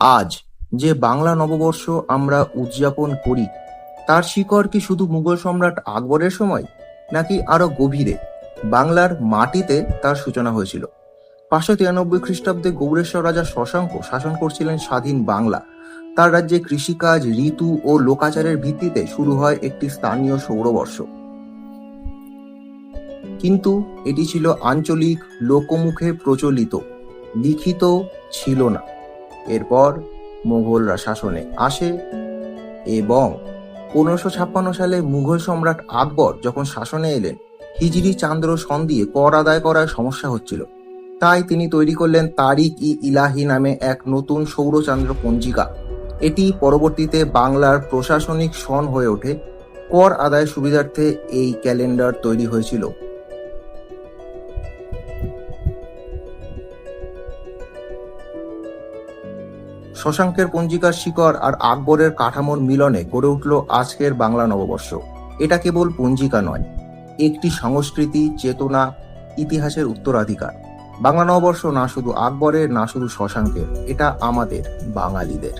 আজ যে বাংলা নববর্ষ আমরা উদযাপন করি, তার শিকড় কি শুধু মুঘল সম্রাট আকবরের সময়, নাকি আরও গভীরে? বাংলার মাটিতে তার সূচনা হয়েছিল। পাঁচশো তিরানব্বই খ্রিস্টাব্দে গৌরেশ্বর রাজা শশাঙ্ক শাসন করছিলেন স্বাধীন বাংলা। তার রাজ্যে কৃষিকাজ, ঋতু ও লোকাচারের ভিত্তিতে শুরু হয় একটি স্থানীয় সৌরবর্ষ। কিন্তু এটি ছিল আঞ্চলিক, লোকমুখে প্রচলিত, লিখিত ছিল না। এরপর মুঘলরা শাসনে আসে এবং পনেরোশো ছাপ্পান্ন সালে মুঘল সম্রাট আকবর যখন শাসনে এলেন, হিজরি, চান্দ্র সন দিয়ে কর আদায় করার সমস্যা হচ্ছিল। তাই তিনি তৈরি করলেন তারিক ই ইলাহি নামে এক নতুন সৌরচান্দ্র পঞ্জিকা। এটি পরবর্তীতে বাংলার প্রশাসনিক সন হয়ে ওঠে। কর আদায় সুবিধার্থে এই ক্যালেন্ডার তৈরি হয়েছিল। শশাঙ্কের পঞ্জিকার শিকড় আর আকবরের কাঠামোর মিলনে গড়ে উঠল আজকের বাংলা নববর্ষ। এটা কেবল পঞ্জিকা নয়, একটি সংস্কৃতি, চেতনা, ইতিহাসের উত্তরাধিকার। বাংলা নববর্ষ না শুধু আকবরের, না শুধু শশাঙ্কের, এটা আমাদের বাঙালিদের।